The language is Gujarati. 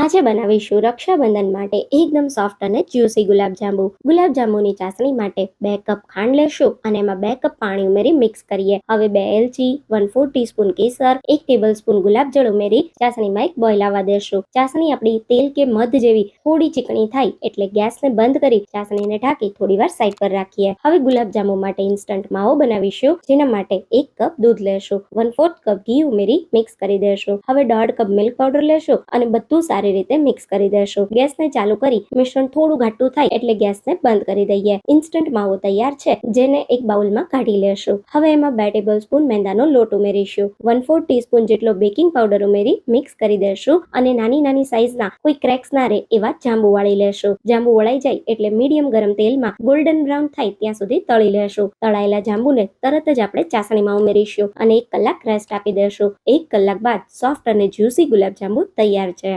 આજે બનાવીશું રક્ષાબંધન માટે એકદમ સોફ્ટ અને જ્યુસી ગુલાબજાંબુ. ગુલાબજાંબુની ચાસણી માટે બે કપ ખાંડ લેશું અને એમાં બે કપ પાણી ઉમેરી મિક્સ કરીએ. હવે બે એલચી વન ફોર ટીસ્પૂન કેસર, એક ટેબલ સ્પૂન ગુલાબજળ ઉમેરી ચાસણીમાં એક બોઇલ આવવા દેશું. ચાસણી આપણી તેલ કે મધ જેવી થોડી ચીકણી થાય એટલે ગેસને બંધ કરી ચાસણીને ઢાંકી થોડી વાર સાઈડ પર રાખીએ. હવે ગુલાબજાંબુ માટે ઇન્સ્ટન્ટ માવો બનાવીશું, જેના માટે એક કપ દૂધ લેશું. વન ફોર્થ કપ ઘી ઉમેરી મિક્સ કરી દેશું. હવે દોઢ કપ મિલ્ક પાવડર લેશું અને બધું સારી રીતે મિક્સ કરી દેશું. ગેસને ચાલુ કરી મિશ્રણ થોડું ઘાટું થાય એટલે ગેસને બંધ કરી દઈએ. ઇન્સ્ટન્ટ માવો તૈયાર છે, જેને એક બાઉલમાં કાઢી લેશું. હવે એમાં બે ટેબલ સ્પૂન મેંદાનો લોટ ઉમેરીશું. વન ફોર ટીસ્પૂન જેટલો બેકિંગ પાવડર ઉમેરી મિક્સ કરી દેશું અને નાની નાની સાઇઝના કોઈ ક્રેક્સ ના રહે એવા જાંબુ વાળી લેશું. જાંબુ વળાઈ જાય એટલે મીડિયમ ગરમ તેલમાં ગોલ્ડન બ્રાઉન થાય ત્યાં સુધી તળી લેશું. તળાયેલા જાંબુને તરત જ આપણે ચાસણીમાં ઉમેરીશું અને એક કલાક રેસ્ટ આપી દેશું. એક કલાક બાદ સોફ્ટ અને જ્યુસી ગુલાબજાંબુ તૈયાર છે.